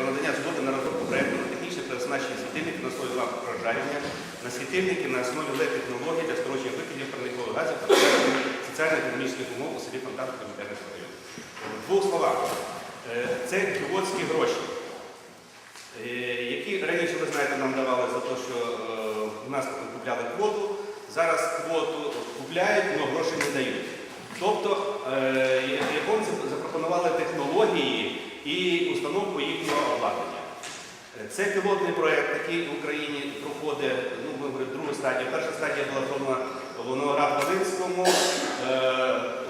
про надання згоди на розробку проєкту на технічне та оснащення світильників на основі ламп прожарювання, на світильники на основі LED-технологій для скорочення викидів парникових газів та соціально-економічних умов у селі Фонтанка Комітетського району. В двох словах, е, це пілотські гроші, е, які раніше, ви знаєте, нам давали за те, що е, у нас купляли квоту, зараз квоту купляють, але грошей не дають. Тобто японці запропонували технології і установку їхнього обладнання. Це пілотний проєкт, який в Україні проходить, ну, ми говоримо, друга стадія. Перша стадія була зроблена в Новоград-Волинському. Е, е,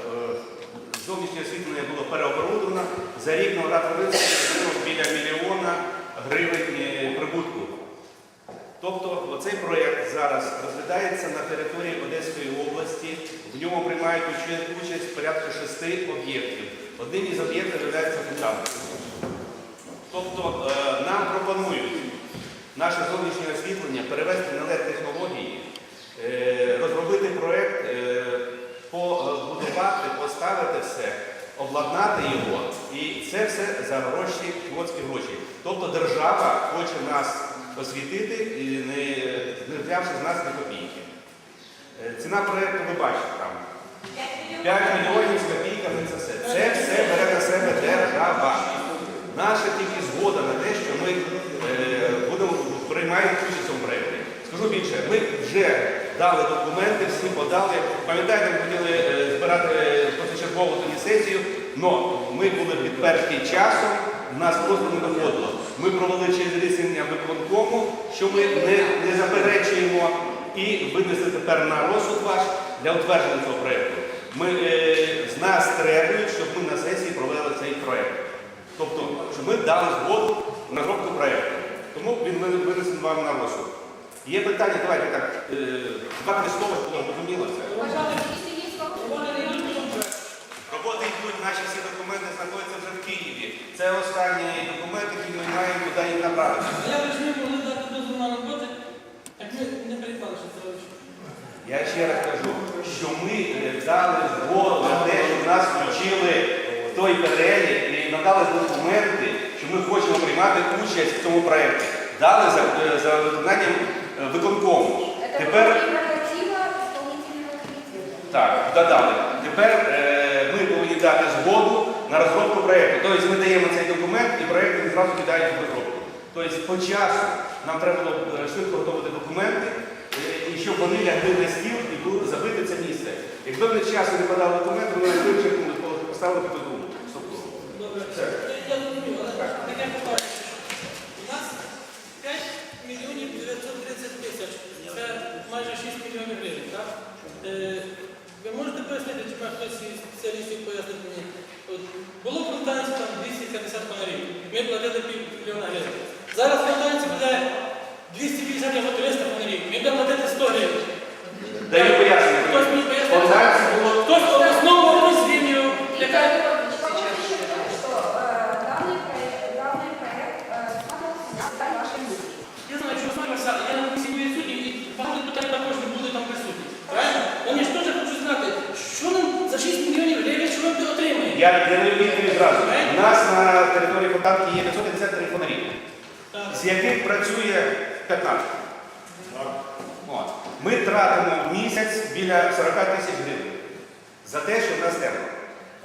Зовнішнє освітлення було переоборудовано. За рік Новоград-Волинський біля мільйона гривень е, прибутку. Тобто оцей проєкт зараз розглядається на території Одеської області. В ньому приймають участь порядка шести об'єктів. Одним із об'єктів є фундамент. Тобто е, нам пропонують наше зовнішнє освітлення перевести на LED-технології, е, розробити проєкт, е, побудувати, поставити все, обладнати його. І це все за гроші, пілотські гроші. Тобто держава хоче нас освітити, не, не взявши з нас ні копійки. Ціна проєкту ви бачите там. 5 мільйонів копійками це все. Це все бере на себе держава. Наша тільки згода на те, що ми е, будемо приймаємо участь у проєкті. Скажу більше, ми вже дали документи, всі подали. Пам'ятаєте, ми хотіли е, збирати позачергову тоді сесію, але ми були підперті часом, нас просто не доходило. Ми провели через рішення виконкому, що ми не, не заперечуємо і винесли тепер на розсуд ваш для утвердження цього проєкту. Ми, е, нас требують, щоб ми на сесії провели цей проєкт. Тобто, щоб ми дали згоду на розробку проєкту. Тому він ви- винесений вам на розсуд. Є питання, давайте так, е, два-три слова, щоб було зрозуміло це. Роботи йдуть, наші всі документи знаходяться вже в Києві. Це останній документ, який ми маємо куди їх направити. Я не могли дати дозвіл на роботи, так ми не передбали, що це. Я ще раз кажу, що ми дали згоду нас включили в той перелік і надали документи, що ми хочемо приймати участь в цьому проєкті. Дали за, е, за виконанням е, виконкому. Тепер так, додали. Тепер е, ми повинні дати згоду на розробку проєкту. Тобто ми даємо цей документ і проєкт зразу кидають в розробку. Тобто по часу нам треба було швидко готувати документи, і щоб вони лягли на стіл і забити це місце. Якби вони часу не подали документи, вони не вже поставили під думу. Добре. Все. Я зрозумів, але таке питання. У нас 5 мільйонів 930 тисяч. Це майже 6 мільйонів гривень, так? Е, ви можете пояснити, чи може хтось із спеціалістів пояснить мені? От, було в Фонтанці там 250 фонарів. Ми платили пів мільйона гривень. Зараз в Фонтанці буде 250 або 300 фонарів. Ми будемо платити 100 гривень. Даю пояснення. Хтось мені пояснить? Фонтанці було Хтось обласному, хтось звільнив. Яка что э, данный проект, данный проект Я даю відповідь зразу. У нас на території Фонтанки є 553 фонарі, з яких працює 15. От. Ми тратимо в місяць біля 40 тисяч гривень за те, що в нас темно.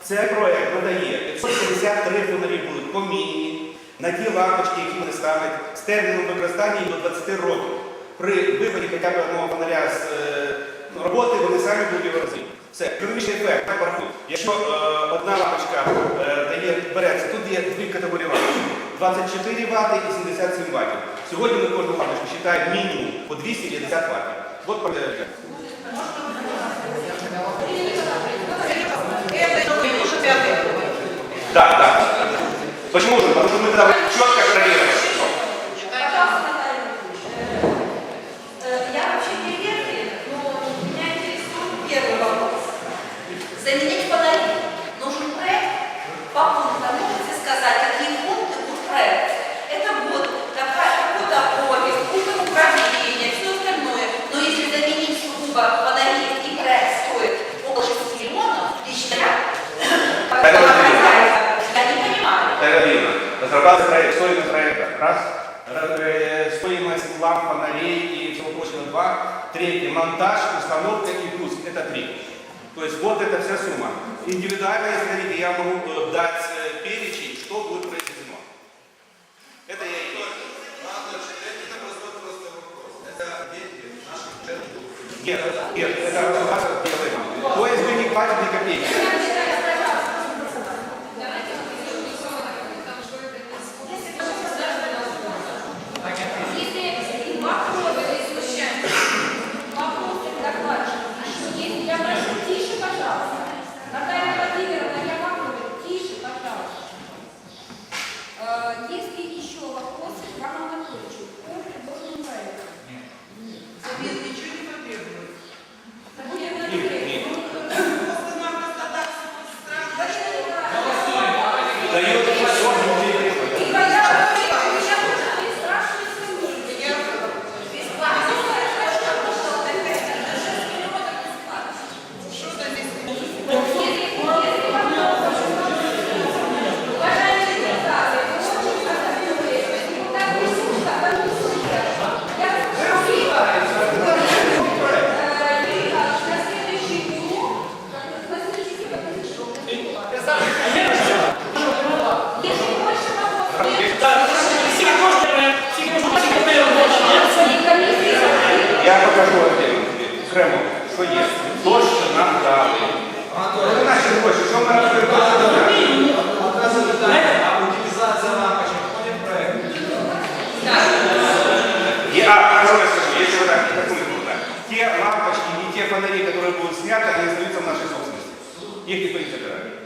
Це проєкт надає 553 фонарі будуть поміняні на ті лампочки, які вони ставлять з терміном використання до 20 років. При виході хоча б одного фонаря з е, роботи вони самі будуть його розуміти. Все, економічний ефект, так порахуй. Якщо е, одна лампочка е, дає, береться, тут є дві категорії лампочки. 24 Вт і 77 Вт. Сьогодні ми кожну лампочку вважаємо мінімум по 250 Вт. От стоимость ламп, фонарей и всего прочего два. Третье, монтаж, установка и пуск. Это три. То есть вот эта вся сумма. Индивидуально, если я могу дать перечень, что будет произведено. Это я и Нет, нет, это у вас То есть вы не платите ни копейки. Daí eu фонари, которые будут сняты, они остаются в нашей собственности. Их никто не забирает.